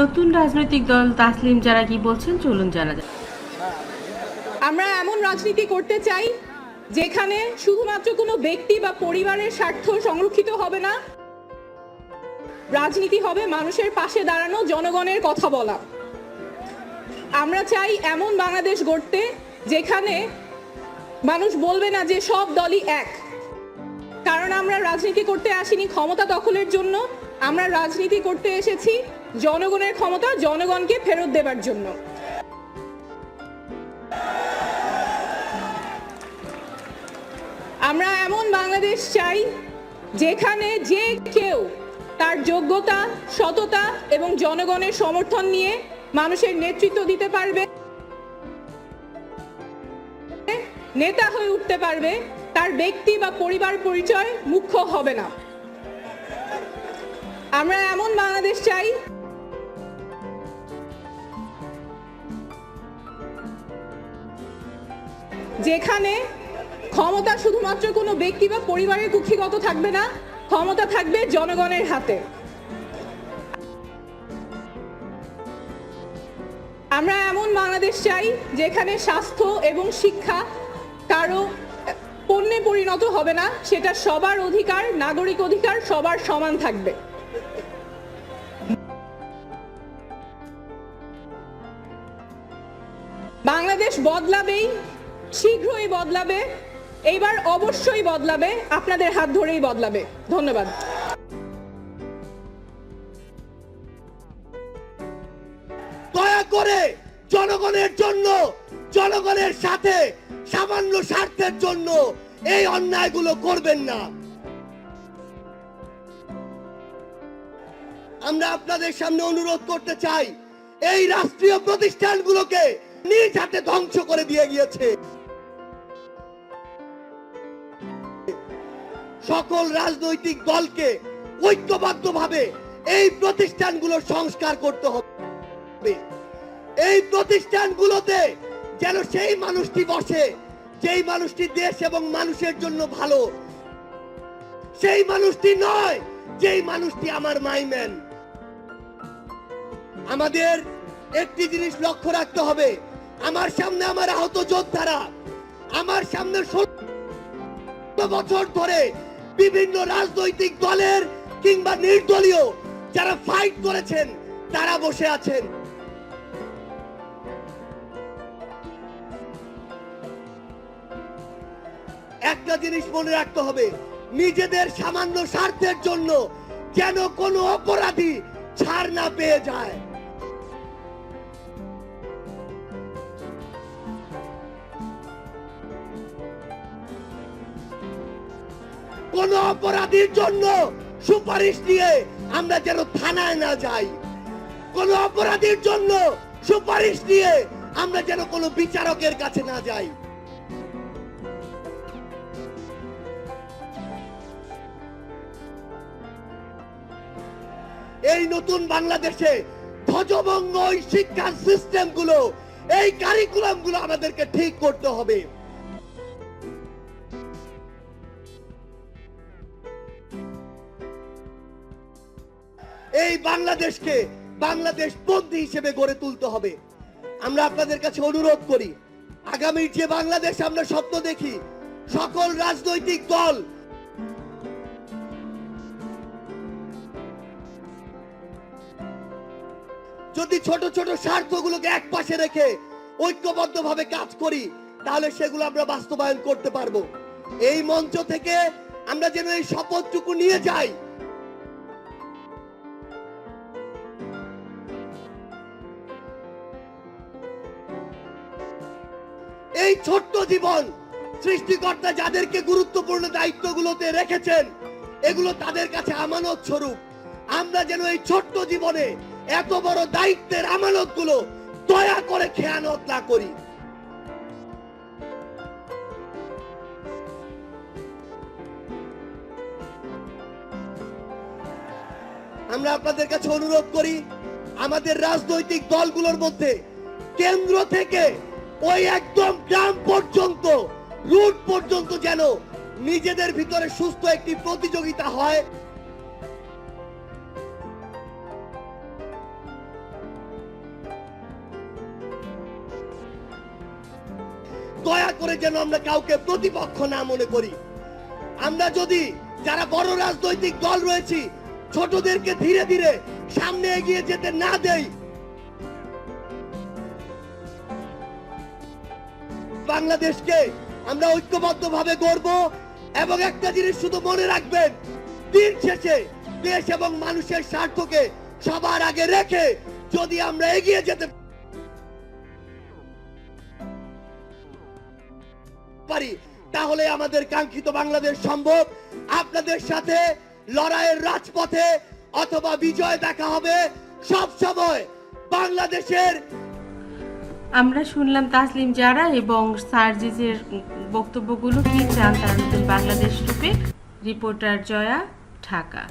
নতুন রাজনৈতিক দল তাসলিম যারা কি বলছেন, চলুন জানা যাক। আমরা এমন রাজনীতি করতে চাই যেখানে শুধুমাত্র কোনো ব্যক্তি বা পরিবারের স্বার্থ সংরক্ষিত হবে না। রাজনীতি হবে মানুষের পাশে দাঁড়ানো, জনগণের কথা বলা। আমরা চাই এমন বাংলাদেশ গড়তে যেখানে মানুষ বলবে না যে সব দলই এক। কারণ আমরা রাজনীতি করতে আসিনি ক্ষমতা দখলের জন্য আমরা রাজনীতি করতে এসেছি জনগণের ক্ষমতা জনগণকে ফেরত দেবার জন্য। আমরা এমন বাংলাদেশ চাই যেখানে যে কেউ তার যোগ্যতা, সততা এবং জনগণের সমর্থন নিয়ে মানুষের নেতৃত্ব দিতে পারবে, নেতা হয়ে উঠতে পারবে, তার ব্যক্তি বা পরিবার পরিচয় মুখ্য হবে না। আমরা এমন বাংলাদেশ চাই। যেখানে ক্ষমতা শুধুমাত্র কোনো ব্যক্তি বা পরিবারের কুক্ষিগত থাকবে না, ক্ষমতা থাকবে জনগণের হাতে। আমরা এমন বাংলাদেশ চাই যেখানে স্বাস্থ্য এবং শিক্ষা কারও পণ্যে পরিণত হবে না, সেটা সবার অধিকার, নাগরিক অধিকার, সবার সমান থাকবে। বাংলাদেশ বদলাবেই, শীঘ্রই বদলাবে, এইবার অবশ্যই বদলাবে, আপনাদের হাত ধরেই বদলাবে। ধন্যবাদ। দয়া করে জনগণের জন্য, জনগণের সাথে, সামান্য স্বার্থের জন্য এই অন্যায়গুলো করবেন না। আমরা আপনাদের সামনে অনুরোধ করতে চাই, এই রাষ্ট্রীয় প্রতিষ্ঠানগুলোকে নিজ হাতে ধ্বংস করে দিয়ে গিয়েছে। সকল রাজনৈতিক দলকে ঐক্যবদ্ধভাবে এই প্রতিষ্ঠানগুলোর সংস্কার করতে হবে। এই প্রতিষ্ঠানগুলোতে যেন সেই মানুষটি বসে, যেই মানুষটি দেশ এবং মানুষের জন্য ভালো, সেই মানুষটি নয়, যেই মানুষটি আমার মাইম্যান আমাদের একটি জিনিস লক্ষ্য রাখতে হবে আমার সামনে আমার আহত যোদ্ধারা, আমার সামনে বছর ধরে বিভিন্ন রাজনৈতিক দলের কিংবা নির্দলীয় যারা ফাইট করেছেন, তারা বসে আছেন। একটা জিনিস মনে রাখতে হবে, নিজেদের সামান্য স্বার্থের জন্য যেন কোনো অপরাধী ছাড় না পেয়ে যায়। কোন অপরাধীর জন্য সুপারিশ নিয়ে আমরা যেন থানায় না যাই। কোন অপরাধীর জন্য সুপারিশ নিয়ে আমরা যেন কোনো বিচারকের কাছে না যাই। এই নতুন বাংলাদেশে ধ্বজভঙ্গ ওই শিক্ষার সিস্টেমগুলো, এই কারিকুলামগুলো আমাদেরকে ঠিক করতে হবে। এই বাংলাদেশকে বাংলাদেশ বন্দী হিসেবে গড়ে তুলতে হবে। আমরা আপনাদের কাছে অনুরোধ করি আগামীর যে বাংলাদেশ আমরা স্বপ্ন দেখি, সকল রাজনৈতিক দল যদি ছোট ছোট স্বার্থগুলোকে এক পাশে রেখে ঐক্যবদ্ধভাবে কাজ করি, তাহলে সেগুলো আমরা বাস্তবায়ন করতে পারব। এই মঞ্চ থেকে আমরা যেন এই শপথটুকু নিয়ে যাই এই ছোট্ট জীবন সৃষ্টিকর্তা যাদেরকে গুরুত্বপূর্ণ দায়িত্বগুলোতে রেখেছেন, এগুলো তাদের কাছে আমানত স্বরূপ। আমরা যেন এই ছোট্ট জীবনে এত বড় দায়িত্বের আমানতগুলো দয়া করে খেয়ানত না করি। আমরা আপনাদের কাছে অনুরোধ করি, আমাদের রাজনৈতিক দলগুলোর মধ্যে কেন্দ্র থেকে ওই একদম গ্রাম পর্যন্ত, রুট পর্যন্ত যেন নিজেদের ভিতরে সুস্থ একটি প্রতিযোগিতা হয়। দয়া করে যেন আমরা কাউকে প্রতিপক্ষ না মনে করি। আমরা যদি যারা বড় রাজনৈতিক দল রয়েছি, ছোটদেরকে ধীরে ধীরে সামনে এগিয়ে যেতে না দেয় বাংলাদেশকে আমরা ঐক্যবদ্ধভাবে গড়ব এবং একটা জিনিস শুধু মনে রাখবেন, দিন শেষে দেশ এবং মানুষের স্বার্থকে সবার আগে রেখে যদি আমরা এগিয়ে যেতে পারি, তাহলে আমাদের কাঙ্ক্ষিত বাংলাদেশ সম্ভব। আপনাদের সাথে লড়াইয়ের রাজপথে অথবা বিজয় দেখা হবে সব সময় বাংলাদেশের আমরা শুনলাম তাসলিম জারা এবং সার্জিসের বক্তব্যগুলো কি চান তার? বাংলাদেশ রূপে রিপোর্টার জয়া ঢাকা।